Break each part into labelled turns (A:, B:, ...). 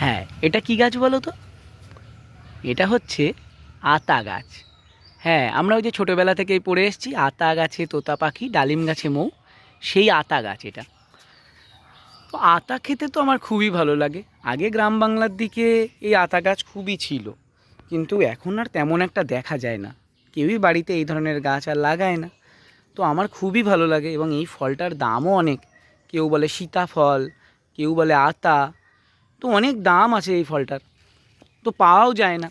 A: হ্যাঁ এটা কি গাছ বলো তো? এটা হচ্ছে আতা গাছ। হ্যাঁ আমরা ওই যে ছোটোবেলা থেকেই পড়ে এসেছি, আতা গাছে তোতা পাখি, ডালিম গাছে মৌ, সেই আতা গাছ এটা। তো আতা খেতে তো আমার খুবই ভালো লাগে। আগে গ্রাম বাংলার দিকে এই আতা গাছ খুবই ছিল, কিন্তু এখন আর তেমন একটা দেখা যায় না। কেউই বাড়িতে এই ধরনের গাছ আর লাগায় না। তো আমার খুবই ভালো লাগে এবং এই ফলটার দামও অনেক। কেউ বলে সীতাফল, কেউ বলে আতা তো অনেক দাম আছে এই ফলটার। তো পাওয়াও যায় না।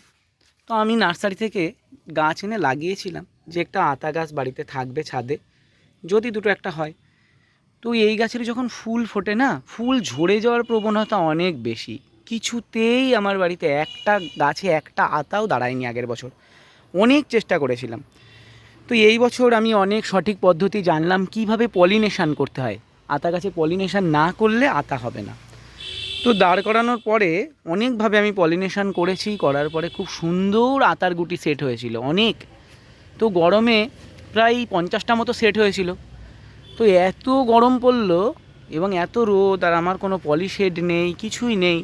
A: তো আমি নার্সারি থেকে গাছ এনে লাগিয়েছিলাম যে একটা আতা গাছ বাড়িতে থাকবে ছাদে, যদি দুটো একটা হয়। তো এই গাছের যখন ফুল ফোটে না, ফুল ঝরে যাওয়ার প্রবণতা অনেক বেশি। কিছুতেই আমার বাড়িতে একটা গাছে একটা আতাও দাঁড়ায়নি আগের বছর। অনেক চেষ্টা করেছিলাম। তো এই বছর আমি অনেক সঠিক পদ্ধতি জানলাম কীভাবে পলিনেশান করতে হয়। আতা গাছে পলিনেশান না করলে আতা হবে না। তো দাঁড় করানোর পরে অনেকভাবে আমি পলিনেশান করেছি, করার পরে খুব সুন্দর আতার গুটি সেট হয়েছিল, অনেক। তো গরমে প্রায় পঞ্চাশটা মতো সেট হয়েছিল। তো এত গরম পড়ল এবং এত রোদ আর আমার কোনো পলিশেড নেই, কিছুই নেই।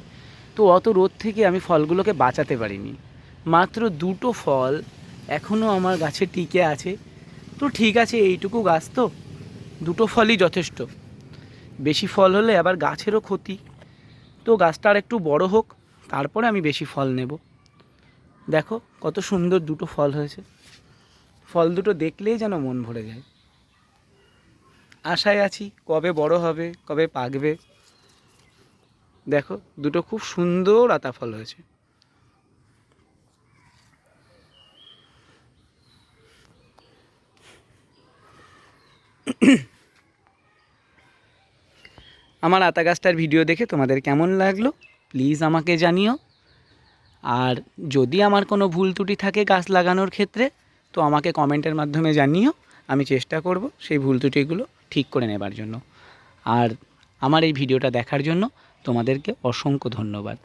A: তো অত রোদ থেকে আমি ফলগুলোকে বাঁচাতে পারিনি। মাত্র দুটো ফল এখনও আমার গাছে টিকে আছে। তো ঠিক আছে, এইটুকু গাছ তো, দুটো ফলই যথেষ্ট। বেশি ফল হলে আবার গাছেরও ক্ষতি। তো গাছটা আর একটু বড় হোক, তারপরে আমি বেশি ফল নেব। দেখো কত সুন্দর দুটো ফল হয়েছে। ফল দুটো দেখলেই যেন মন ভরে যায়। আশায় আছি কবে বড় হবে, কবে পাকবে। দেখো দুটো খুব সুন্দর আতা ফল হয়েছে। আমার আতা গাছটার ভিডিও দেখে তোমাদের কেমন লাগল প্লিজ আমাকে জানিও। আর যদি আমার কোনো ভুল ত্রুটি থাকে গাছ লাগানোর ক্ষেত্রে, তো আমাকে কমেন্টের মাধ্যমে জানিও, আমি চেষ্টা করব সেই ভুল ত্রুটিগুলো ঠিক করে নেবার জন্য। আর আমার এই ভিডিওটা দেখার জন্য তোমাদেরকে অসংখ্য ধন্যবাদ।